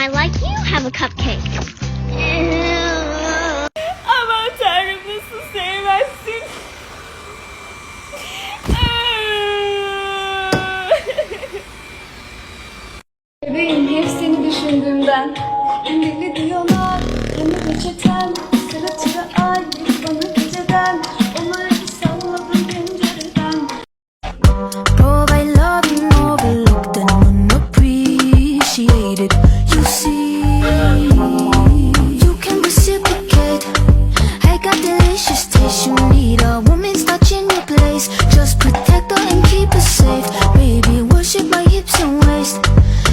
I like you have a cupcake. Aman tanrım nasıl sevmezsin. Bebeğim hep seni düşündüğümden Deli diyorlar safe. Baby, worship my hips and waist.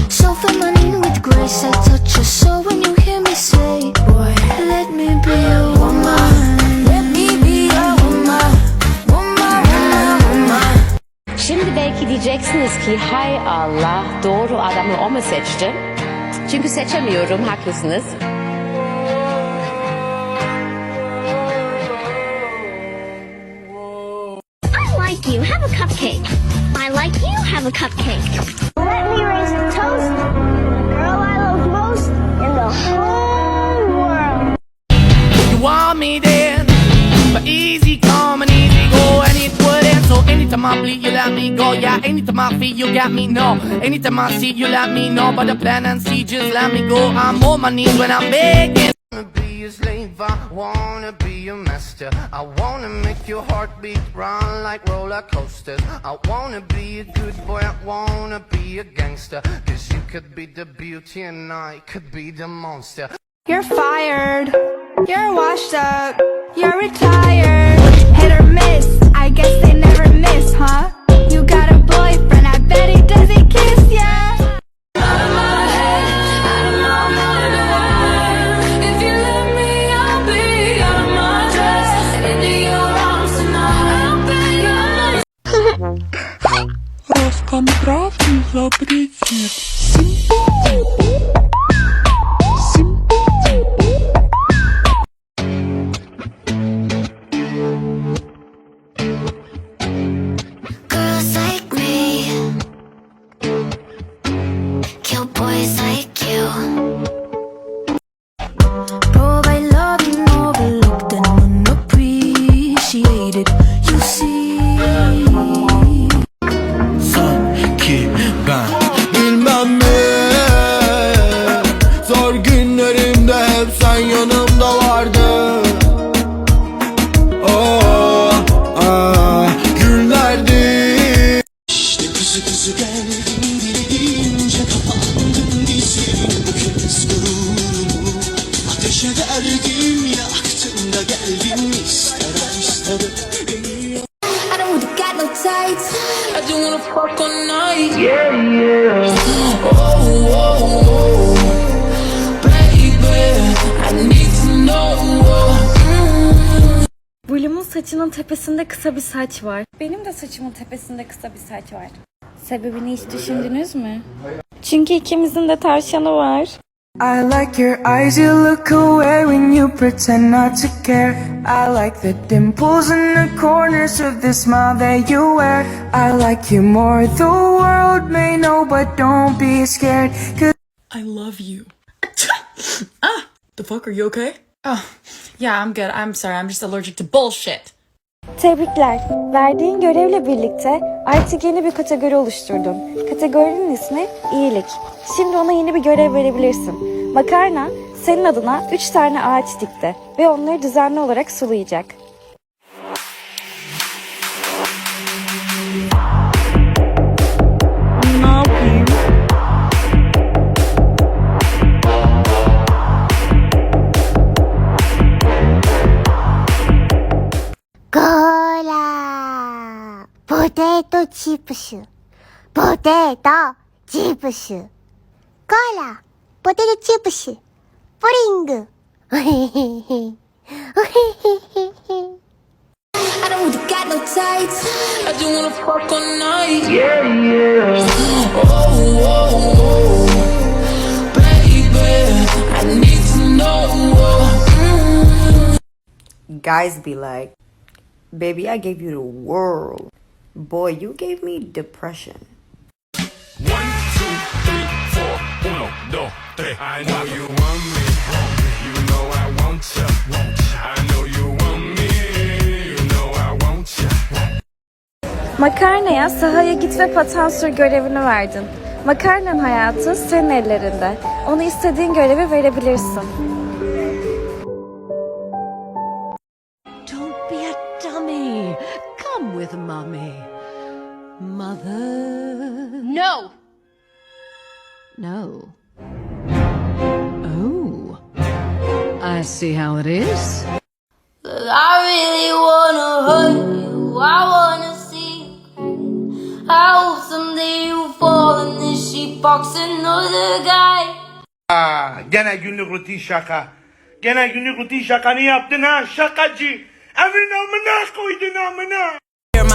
So feminine with grace. I touch your soul when you hear me say, Boy, let me be a woman. Let me be a woman. Woman, woman, woman. Şimdi belki diyeceksiniz ki hay Allah doğru adamı o mu seçti? Çünkü seçemiyorum haklısınız. I like you have a cupcake. You have a cupcake. Let me raise the toast. The girl I love most in the whole world. You want me then, but easy come and easy go, and it wouldn't. So anytime I bleed, you let me go. Yeah, anytime I feel, you got me. No, anytime I see, you let me know. But the plan and see, just let me go. I'm on my knees when I'm begging. A slave, I wanna be a master. I wanna make your heartbeat run like roller coasters. I wanna be a good boy, I wanna be a gangster. Cause you could be the beauty and I could be the monster. You're fired. You're washed up. You're retired. Hit or miss. I guess they never miss, huh? You got a boyfriend. I bet he doesn't kiss ya. Saçının tepesinde kısa bir saç var. Benim de saçımın tepesinde kısa bir saç var. Sebebini hiç düşündünüz mü? Çünkü ikimizin de tavşanı var. I like your eyes, you look away when you pretend not to care. I like the dimples in the corners of the smile that you wear. I like you more, the world may know, but don't be scared. Cause I love you. ah, the fuck? Are you okay? Oh, yeah, I'm good. I'm sorry. I'm just allergic to bullshit. Tebrikler. Verdiğin görevle birlikte artık yeni bir kategori oluşturdun. Kategorinin ismi iyilik. Şimdi ona yeni bir görev verebilirsin. Makarna senin adına 3 tane ağaç dikti ve onları düzenli olarak sulayacak. 포테이토 칩스 포테이토 칩스 cola, 포테이토 칩스 pudding. I don't got no tights. I just wanna fuck all night. Yeah, yeah. Oh, oh, oh, Guys be like, baby, I gave you the world. Boy, you gave me depression. One, two, three, four, uno. dos, tres. I know you want me. You know I want ya. I know you want me. You know I want ya. Makarnaya sahaya git ve paten sür görevini verdin. Makarnanın hayatı senin ellerinde. Ona istediğin görevi verebilirsin. See how it is. I really wanna hurt you. I wanna see. I hope someday you fall in this sheep box another guy. Aa, gene günlük rutin şaka. Gene günlük rutin şakanı yaptın ha şakacı. Evin amına koydun amına.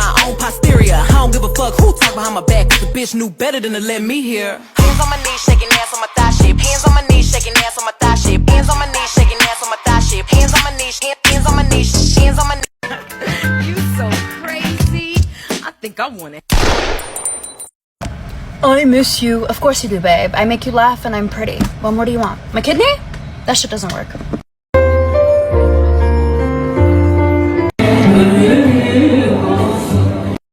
My own posterior. I don't give a fuck who talk behind my back. 'cause the bitch knew better than to let me hear. Hands on my knees, shaking ass on my thigh shape. Hands on my knees, shaking ass on my thigh shape. Hands on my knees, shaking ass on my thigh shape. Hands on my knees, hands on my knees, hands on my knees. you so crazy. I think I want it. I miss you. Of course you do, babe. I make you laugh and I'm pretty. What more do you want? My kidney? That shit doesn't work.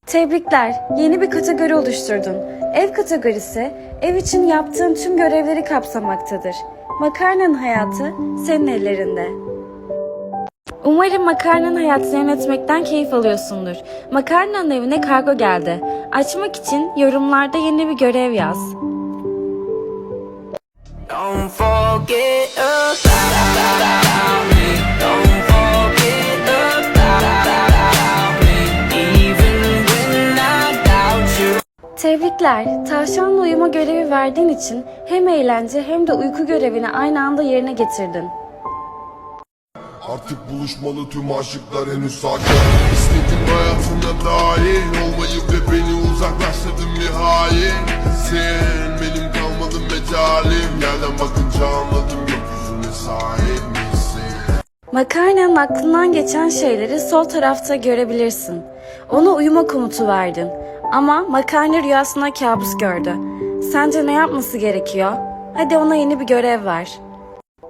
Tebrikler, yeni bir kategori oluşturdun. Ev kategorisi, ev için yaptığın tüm görevleri kapsamaktadır. Makarnanın hayatı senin ellerinde. Umarım makarnanın hayatını yönetmekten keyif alıyorsundur. Makarnanın evine kargo geldi. Açmak için yorumlarda yeni bir görev yaz. Don't forget about Tebrikler, tavşanla uyuma görevi verdiğin için hem eğlence hem de uyku görevini aynı anda yerine getirdin. Artık buluşmalı tüm aşıklar henüz sakin İstedim hayatına dahil olmayı ve beni uzaklaştırdın hain Sen benim kalmadın mecalim Yerden bakınca anladım gökyüzüne sahip misin Makarnanın aklından geçen şeyleri sol tarafta görebilirsin. Ona uyuma komutu verdin. Ama makarna rüyasında kabus gördü. Sence ne yapması gerekiyor? Hadi ona yeni bir görev ver.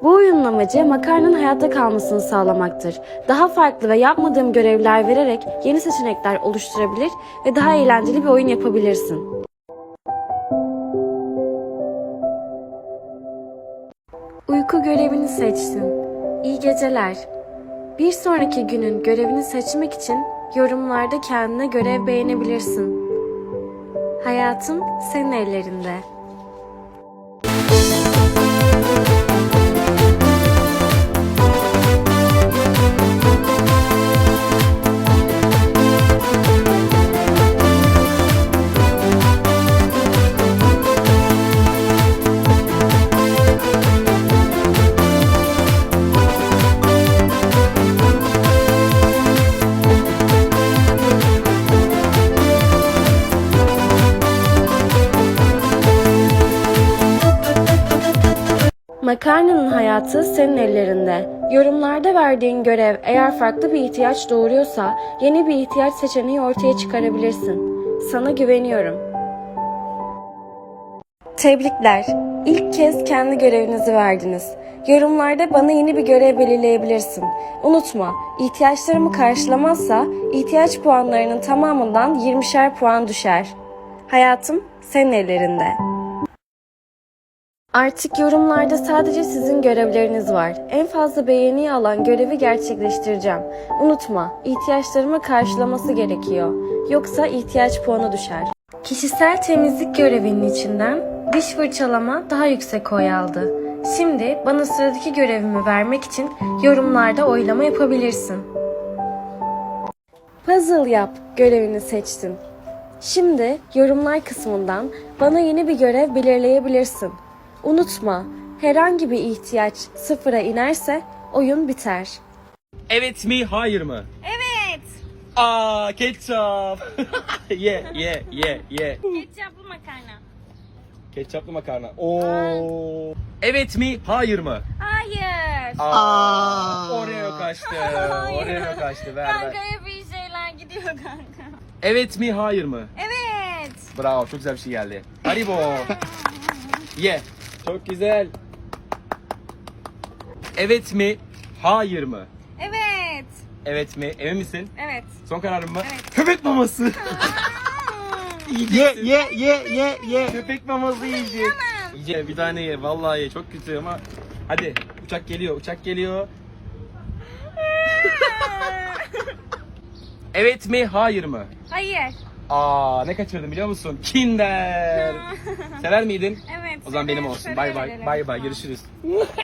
Bu oyunun amacı makarnanın hayatta kalmasını sağlamaktır. Daha farklı ve yapmadığım görevler vererek yeni seçenekler oluşturabilir ve daha eğlenceli bir oyun yapabilirsin. Uyku görevini seçtin. İyi geceler. Bir sonraki günün görevini seçmek için yorumlarda kendine görev beğenebilirsin. Hayatın senin ellerinde. Makarnanın hayatı senin ellerinde. Yorumlarda verdiğin görev eğer farklı bir ihtiyaç doğuruyorsa yeni bir ihtiyaç seçeneği ortaya çıkarabilirsin. Sana güveniyorum. Tebrikler. İlk kez kendi görevinizi verdiniz. Yorumlarda bana yeni bir görev belirleyebilirsin. Unutma, ihtiyaçlarımı karşılamazsa ihtiyaç puanlarının tamamından 20'şer puan düşer. Hayatım senin ellerinde. Artık yorumlarda sadece sizin görevleriniz var. En fazla beğeni alan görevi gerçekleştireceğim. Unutma, ihtiyaçlarımı karşılaması gerekiyor. Yoksa ihtiyaç puanı düşer. Kişisel temizlik görevinin içinden diş fırçalama daha yüksek oy aldı. Şimdi bana sıradaki görevimi vermek için yorumlarda oylama yapabilirsin. Puzzle yap görevini seçtin. Şimdi yorumlar kısmından bana yeni bir görev belirleyebilirsin. Unutma, herhangi bir ihtiyaç sıfıra inerse oyun biter. Evet mi hayır mı? Evet. Aa ketçap. ye ye ye ye. Ketçaplı makarna. Ketçaplı makarna. Oo. Evet mi hayır mı? Hayır. Aa. Oreo kaçtı. Oreo kaçtı. Ver ver. Kankaya bir şeyler gidiyor kanka. Evet mi hayır mı? Evet. Bravo çok güzel bir şey geldi. Haribo. ye. Çok güzel. Evet mi? Hayır mı? Evet. Evet mi? Emin misin? Evet. Son kararın mı? Köpek maması. ye ye ye ye ye. Köpek maması yiyecek. Yiyecek bir tane ye. Vallahi ye. Çok kötü ama. Hadi uçak geliyor. Uçak geliyor. evet mi? Hayır mı? Hayır. Aa ne kaçırdım biliyor musun? Kinder. Sever miydin? Evet. O zaman benim olsun. Bay bay. Bay bay. Görüşürüz.